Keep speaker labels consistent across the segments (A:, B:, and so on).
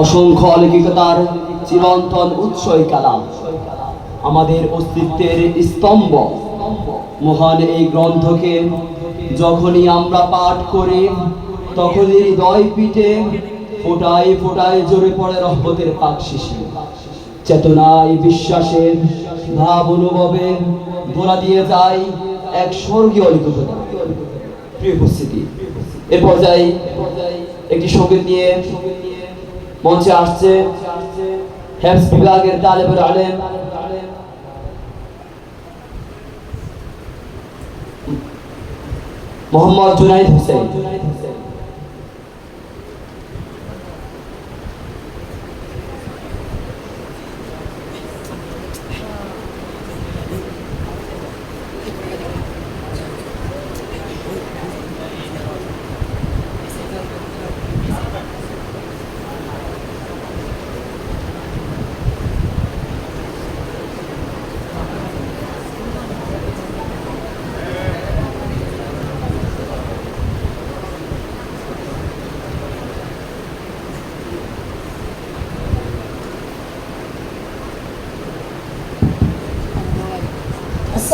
A: অসংখ্য অলৌকিকতার চিরন্তন উৎসই কালাম। আমাদের অস্তিত্বের স্তম্ভ। মহান এই গ্রন্থকে যখনই আমরা পাঠ করি, তখনই হৃদয় পিঠে ফোটায় ফোটায় জোরে পড়ে রহমতের পাক শিশি। চেতনায় বিশ্বাসে, ভাব অনুভবে ধরা দিয়ে যায় এক স্বর্গীয় অলৌকিকতা প্রিয় উপস্থিতি এর পর্যায়ে একটি সংগীত নিয়ে মঞ্চে আসছে হ্যাপস বিভাগের আলেম। মোহাম্মদ জুনাইদ হোসেন।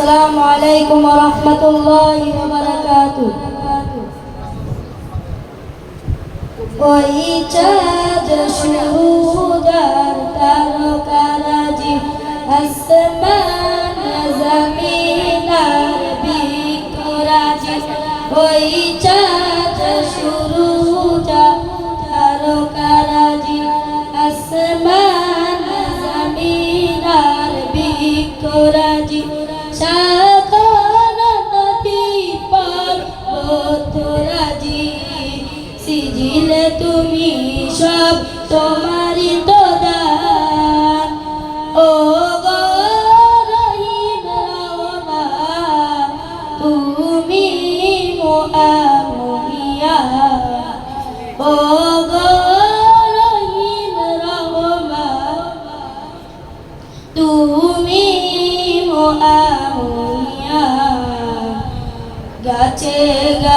B: আসসালামু আলাইকুম ওয়া রাহমাতুল্লাহি ওয়া বারাকাতুহু। ওই চাঁদ সুদার তারকারাজি আসমান জমিন আর বিকুরাজি ওই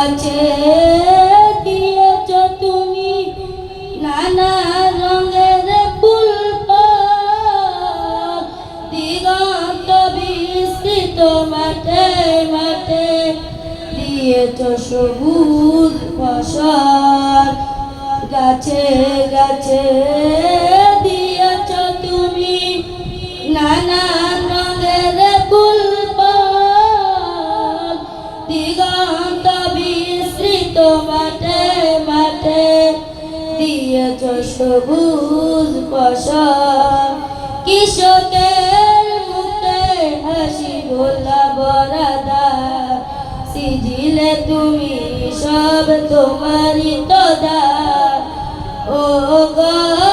B: গাছে দিয়েছ তুমি নানা রঙের ফুল দিগন্ত মাঠে মাঠে দিয়েছ সবুজ ফসল। গাছে গাছে সবুজ পাশা কৃষকের মুখে হাসি ভোলা বরাদা সিজিলে তুমি সব তোমারই তদা ও গরহিম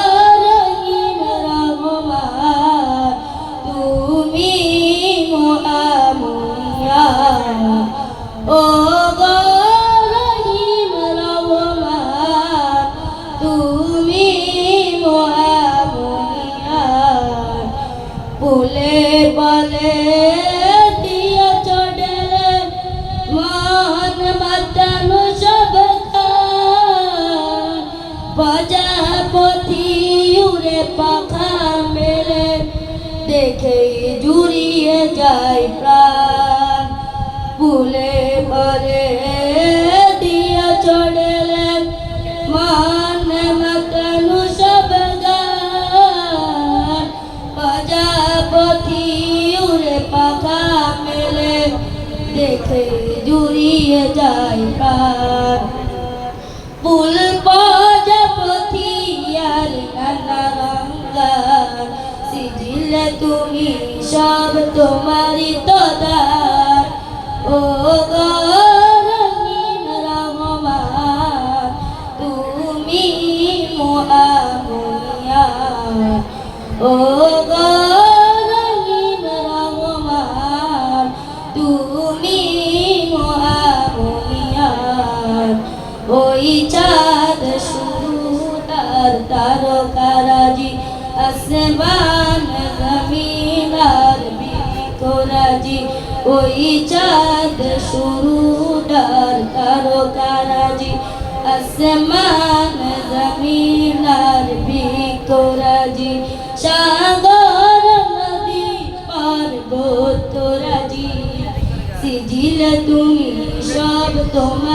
B: যায় প্রাণ। ফুলে ভরে দিয়া চড়লে মান মাতানো সব গান। প্রজাপতি উড়ে পাখা মেলে, দেখে জুড়িয়ে যায় প্রাণ। ফুল প্রজাপতি আর নানা রঙ্গার সিজিলে তুমি সব তোমারই তদার ও গরহিম রহমান, তুমি মোহামিয়া ও গরহিম রহমান, তুমি মোহামিয়া ওই চাঁদ সুতার তারকারাজি আসমান ওই চাঁদ শুরুটার কারও কারাজি আসমান জমিনার বিকরাজি সাগর, নদী পর্বত রাজি। সিজিল তুমি সব তোমারই